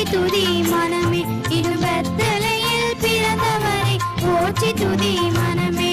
போற்றி துதி மனமே இது பிறந்தவரை போற்றி துதி மனமே.